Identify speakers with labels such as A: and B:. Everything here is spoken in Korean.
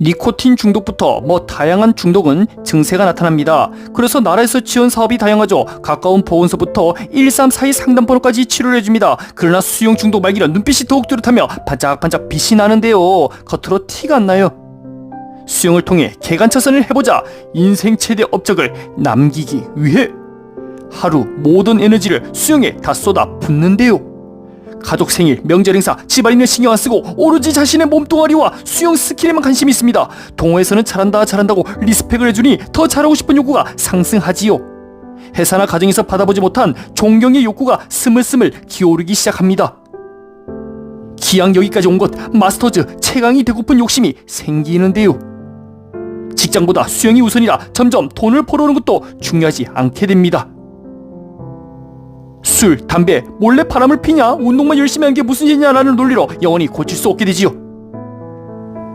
A: 니코틴 중독부터 뭐 다양한 중독은 증세가 나타납니다. 그래서 나라에서 지원 사업이 다양하죠. 가까운 보건소부터 134의 상담번호까지 치료를 해줍니다. 그러나 수용 중독 말기는 눈빛이 더욱 뚜렷하며 반짝반짝 빛이 나는데요. 겉으로 티가 안 나요. 수용을 통해 개간차선을 해보자 인생 최대 업적을 남기기 위해 하루 모든 에너지를 수용에 다 쏟아 붓는데요. 가족 생일, 명절 행사, 집안일은 신경 안 쓰고 오로지 자신의 몸뚱아리와 수영 스킬에만 관심이 있습니다. 동호회에서는 잘한다 잘한다고 리스펙을 해주니 더 잘하고 싶은 욕구가 상승하지요. 회사나 가정에서 받아보지 못한 존경의 욕구가 스물스물 기오르기 시작합니다. 기왕 여기까지 온 것 마스터즈 최강이 되고픈 욕심이 생기는데요. 직장보다 수영이 우선이라 점점 돈을 벌어오는 것도 중요하지 않게 됩니다. 술, 담배, 몰래 바람을 피냐? 운동만 열심히 하는 게 무슨 죄냐라는 논리로 영원히 고칠 수 없게 되지요.